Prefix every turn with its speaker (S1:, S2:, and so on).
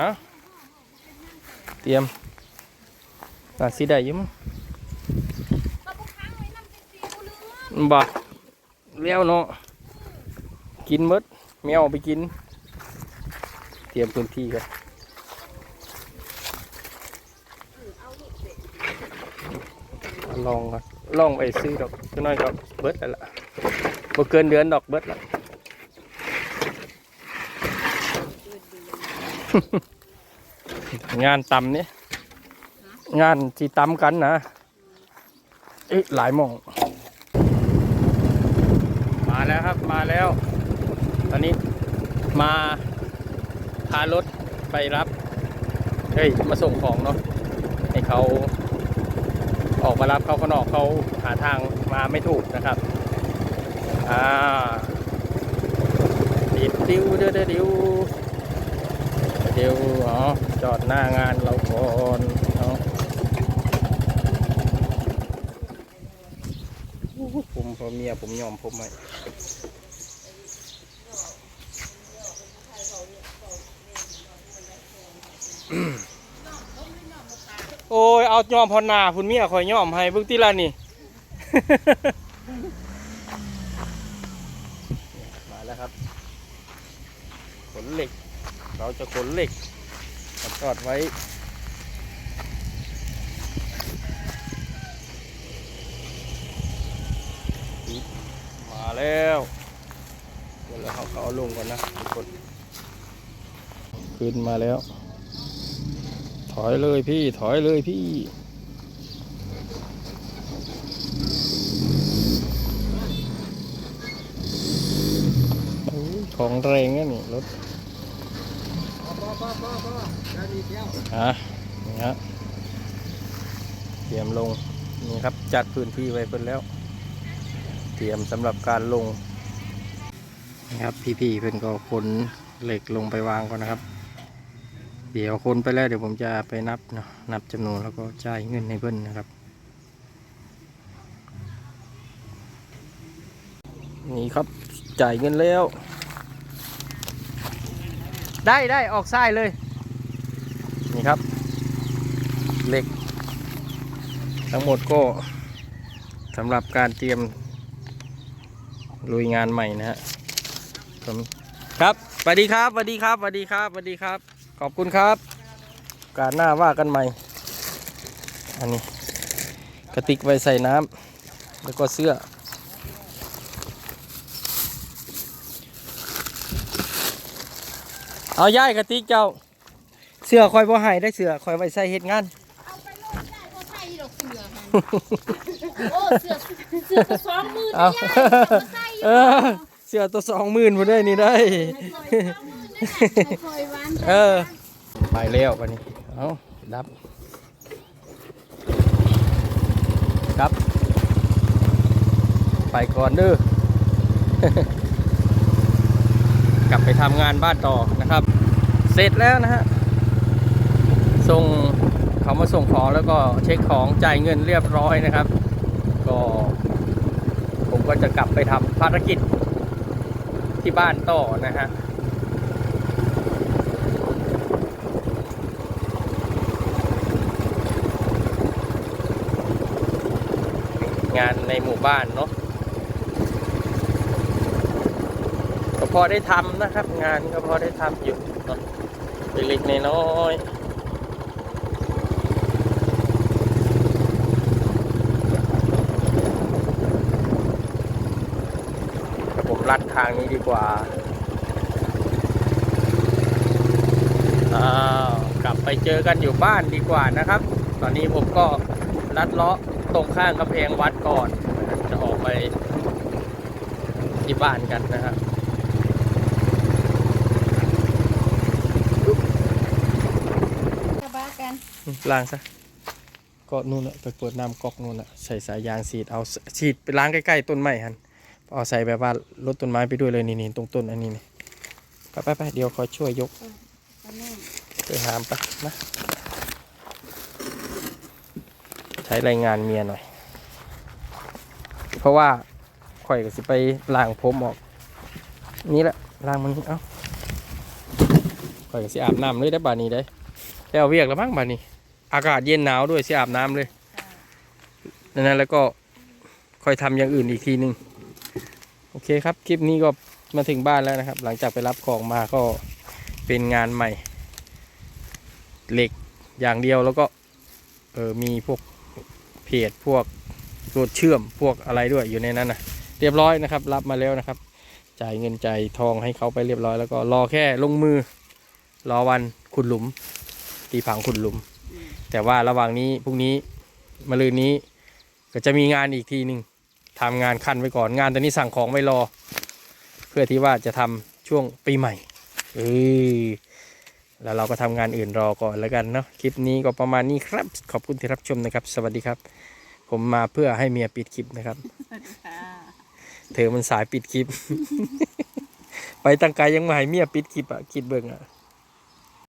S1: เอาเตรียมน่าสิได้อยู่มั้ง
S2: ก็พวกค้าเป็นสีบุเรือง
S1: บ่เลี้ยวเนาะกินมดแมวไปกิน เตรียมพื้นที่กันลองก่อนลองไปซื้อดอกน้อยก็เบิดแล้วล่ะบ่เกินเดือนดอกเบิดแล้ว งานตำนี่งานที่ตำกันนะเอ๊ะหลายมอง มาแล้วครับมาแล้ว ตอนนี้มาพารถไปรับเฮ้ยมาส่งของเนาะให้เขาออกมารับเขาข้างนอกเขาหาทางมาไม่ถูกนะครับอ่าดิดดิวเด้อเด้อดิว ดี๋ยวอ๋อจอดหน้างานเราก่อนเนาะผมพอเมียผมยอมผมไหมโอ้ย เอายอมพอนาพุ่นเมียคอยยอมให้เบิ่งติละนี่ มาแล้วครับขนเหล็ก เราจะขนเหล็กมาจอดไว้ มาแล้ว เดี๋ยวเราเขาเอาลงก่อนนะทุกคนขึ้นมาแล้ว ถอยเลยพี่ถอยเลยพี่ของแรงนะนี่รถ อะนี่ฮะเตรียมลงนี่ครับจัดพื้นที่ไว้เพิ่นแล้ว เตรียมสำหรับการลงนะครับพี่ๆเพิ่นก็ขนเหล็กลงไปวางก่อนนะครับ เดี๋ยวคนไปแล้วเดี๋ยวผมจะไปนับเนาะนับจำนวนแล้วก็จ่ายเงินให้เพิ่นนะครับ นี่ครับจ่ายเงินแล้ว ได้ได้ออกซ้ายเลย นี่ครับ เหล็ก ทั้งหมดก็สำหรับการเตรียมลุยงานใหม่นะฮะผมครับสวัสดีครับสวัสดีครับสวัสดีครับสวัสดีครับ ขอบคุณครับ การหน้าว่ากันใหม่ อันนี้กระติกไว้ใส่น้ำแล้วก็เสื้อเอาย้ายกระติกเจ้า เสื้อคอยบ่ใหายได้เสื้อคอยไว้ใส่เหตุงาน
S2: เอาไปโลดได้ก็ใส่ดอกเสือค่ะโอ้เสือเสือก็สองมือ
S1: เอา
S2: ได้เอาใส่
S1: เออเสื้อตัวสองหมื่นมาได้นี่ได้
S2: คอยวัน
S1: เออ ไปแล้ววันนี้ เอาดับ ครับ ไปก่อนเด้อ กลับไปทำงานบ้านต่อนะครับ เสร็จแล้วนะฮะ ส่งเขามาส่งของแล้วก็เช็คของจ่ายเงินเรียบร้อยนะครับ ก็ผมก็จะกลับไปทำภารกิจที่บ้านต่อนะฮะงานในหมู่บ้านเนาะก็พอได้ทำนะครับ งานก็พอได้ทำอยู่เนาะเล็กๆน้อยๆ ลัดทางนี้ดีกว่า อ้าว กลับไปเจอกันอยู่บ้านดีกว่านะครับ ตอนนี้ผมก็ลัดเลาะตรงข้างกำแพงวัดก่อนนะครับจะออกไปที่บ้านกันนะครับ
S2: กระบะกัน
S1: ล้างซะก็นู่นน่ะไปเปิดน้ำก๊อกนู่นน่ะใส่สายยางฉีดเอาฉีดไปล้างใกล้ๆต้นไม้ฮัน เอาใส่แบบว่าลดต้นไม้ไปด้วยเลยนี่นี่ตรงต้นอันนี้นี่ไปไปไปเดี๋ยวคอยช่วยยก
S2: กันแม่
S1: ช่วยหามไปนะใช้รายงานเมียหน่อย เพราะว่าข่อยก็สิไปล้างผมออก นี่แหละล้างมันนี่เอ้าข่อยก็สิอาบน้ำเลยได้บานี้ได้แล้วเวียกแล้วมั้งบานี้ อากาศเย็นหนาวด้วยสิอาบน้ำเลยนั้นแล้วก็ค่อยทำอย่างอื่นอีกทีหนึง โอเคครับ คลิปนี้ก็มาถึงบ้านแล้วนะครับ หลังจากไปรับของมาก็เป็นงานใหม่ เหล็กอย่างเดียวแล้วก็เออมีพวกเพจพวกรวเชื่อมพวกอะไรด้วยอยู่ในนั้นนะเรียบร้อยนะครับ รับมาแล้วนะครับ จ่ายเงินจ่ายทองให้เขาไปเรียบร้อยแล้วก็รอแค่ลงมือ รอวันขุดหลุม ตีผังขุดหลุม แต่ว่าระหว่างนี้พรุ่งนี้มะรืนนี้ก็จะมีงานอีกทีหนึ่ง ทำงานคันไว้ก่อนงานตอนนี้สั่งของไว้รอ เพื่อที่ว่าจะทำช่วงปีใหม่เออแล้วเราก็ทำงานอื่นรอก่อนแล้วกันเนาะคลิปนี้ก็ประมาณนี้ครับ ขอบคุณที่รับชมนะครับ สวัสดีครับ ผมมาเพื่อให้เมียปิดคลิปนะครับ
S2: ค่ะ
S1: เธอมันสายปิดคลิป ไปตั้งไกลยังมาให้เมียปิดคลิปอะคิดเบิ่งอะ